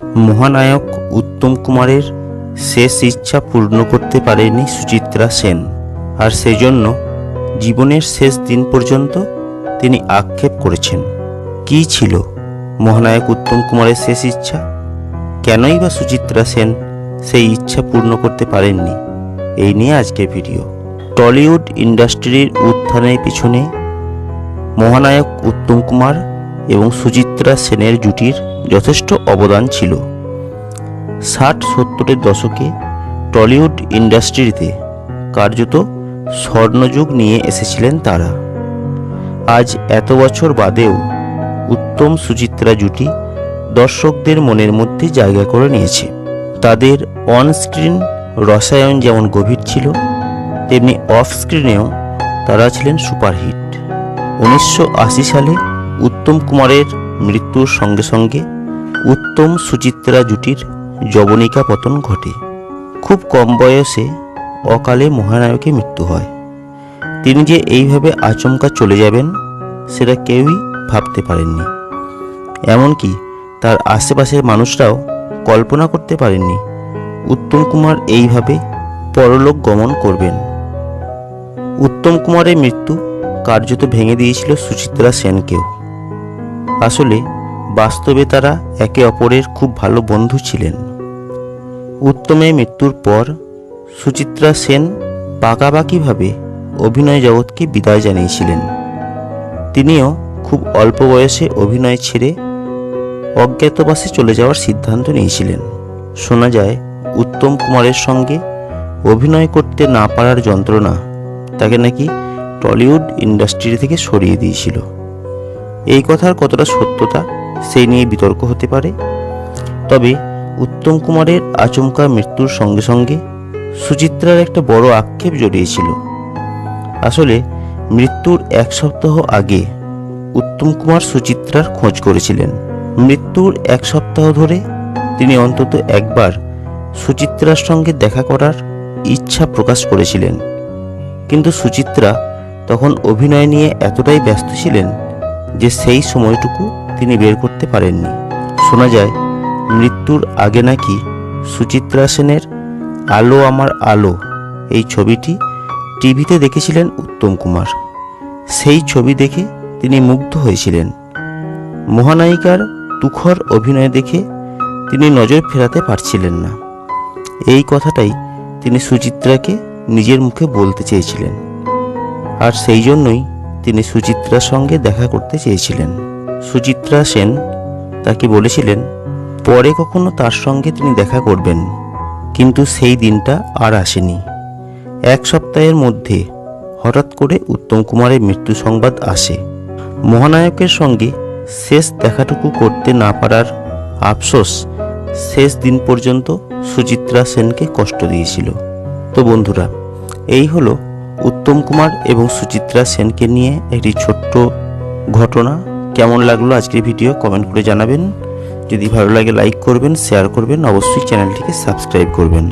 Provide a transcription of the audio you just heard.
মহানায়ক উত্তম কুমারের শেষ ইচ্ছা পূর্ণ করতে পারেনি সুচিত্রা সেন। আর সেজন্য জীবনের শেষ দিন পর্যন্ত তিনি আক্ষেপ করেছেন। কী ছিল মহানায়ক উত্তম কুমারের শেষ ইচ্ছা? কেনই বা সুচিত্রা সেন সেই ইচ্ছা পূর্ণ করতে পারেননি? এই নিয়ে আজকের ভিডিও। টলিউড ইন্ডাস্ট্রির উত্থানের পিছনে মহানায়ক উত্তম কুমার এবং সুচিত্রা সেনের জুটির যথেষ্ট অবদান ছিল। ষাট সত্তরের দশকে টলিউড ইন্ডাস্ট্রিতে কার্যত স্বর্ণযুগ নিয়ে এসেছিলেন তারা। আজ এত বছর বাদেও উত্তম সুচিত্রা জুটি দর্শকদের মনের মধ্যে জায়গা করে নিয়েছে। তাদের অন স্ক্রিন রসায়ন যেমন গভীর ছিল, তেমনি অফ স্ক্রিনেও তারা ছিলেন সুপারহিট। উনিশশো আশি সালে উত্তম কুমারের মৃত্যুর সঙ্গে সঙ্গে উত্তম সুচিত্রা জুটির যবনিকা পতন ঘটে। খুব কম বয়সে অকালে মহানায়কের মৃত্যু হয়। তিনি যে এইভাবে আচমকা চলে যাবেন, সেটা কেউই ভাবতে পারেননি। এমনকি তার আশেপাশের মানুষরাও কল্পনা করতে পারেননি, উত্তম কুমার এইভাবে পরলোক গমন করবেন। উত্তম কুমারের মৃত্যু কার্যত ভেঙে দিয়েছিল সুচিত্রা সেনকেও। আসলে বাস্তবে তারা একে অপরের খুব ভালো বন্ধু ছিলেন। উত্তমের মৃত্যুর পর সুচিত্রা সেন পাকাপাকিভাবে অভিনয় জগৎকে বিদায় জানিয়েছিলেন। তিনিও খুব অল্প বয়সে অভিনয় ছেড়ে অজ্ঞাতবাসে চলে যাওয়ার সিদ্ধান্ত নিয়েছিলেন। শোনা যায়, উত্তম কুমারের সঙ্গে অভিনয় করতে না পারার যন্ত্রণা তাকে নাকি টলিউড ইন্ডাস্ট্রি থেকে সরিয়ে দিয়েছিল। এই কথার কতটা সত্যতা সেই নিয়ে বিতর্ক হতে পারে? তবে উত্তম কুমারের আচমকা মৃত্যুর সঙ্গে সঙ্গে সুচিত্রার একটা বড় আক্ষেপ জড়িয়েছিল। আসলে মৃত্যুর এক সপ্তাহ আগে উত্তম কুমার সুচিত্রার খোঁজ করেছিলেন। মৃত্যুর এক সপ্তাহ ধরে তিনি অন্তত একবার সুচিত্রার সঙ্গে দেখা করার ইচ্ছা প্রকাশ করেছিলেন। কিন্তু সুচিত্রা তখন অভিনয় নিয়ে এতটাই ব্যস্ত ছিলেন যে সেই সময়টুকু তিনি বের করতে পারেননি। শোনা যায়, মৃত্যুর আগে নাকি সুচিত্রা সেনের আলো আমার আলো, এই ছবিটি টিভিতে দেখেছিলেন উত্তম কুমার। সেই ছবি দেখে তিনি মুগ্ধ হয়েছিলেন। মহানায়িকার তুখর অভিনয় দেখে তিনি নজর ফেরাতে পারছিলেন না। এই কথাটাই তিনি সুচিত্রাকে নিজের মুখে বলতে চেয়েছিলেন। আর সেই জন্যই তিনি সুচিত্রার সঙ্গে দেখা করতে চেয়েছিলেন। সুচিত্রা সেন তাকে বলেছিলেন, পরে কখনো তার সঙ্গে তিনি দেখা করবেন, কিন্তু সেই দিনটা আর আসেনি। এক সপ্তাহের মধ্যে হঠাৎ করে উত্তম কুমারের মৃত্যু সংবাদ আসে। মহানায়কের সঙ্গে শেষ দেখাটুকু করতে না পারার আফসোস শেষ দিন পর্যন্ত সুচিত্রা সেনকে কষ্ট দিয়েছিল। তো বন্ধুরা, এই হলো উত্তম কুমার এবং সুচিত্রা সেনকে নিয়ে একটি ছোট্ট ঘটনা। কেমন লাগল আজকের ভিডিও? কমেন্ট করে জানাবেন। যদি ভালো লাগে লাইক করবেন শেয়ার করবেন। অবশ্যই চ্যানেলটিকে সাবস্ক্রাইব করবেন।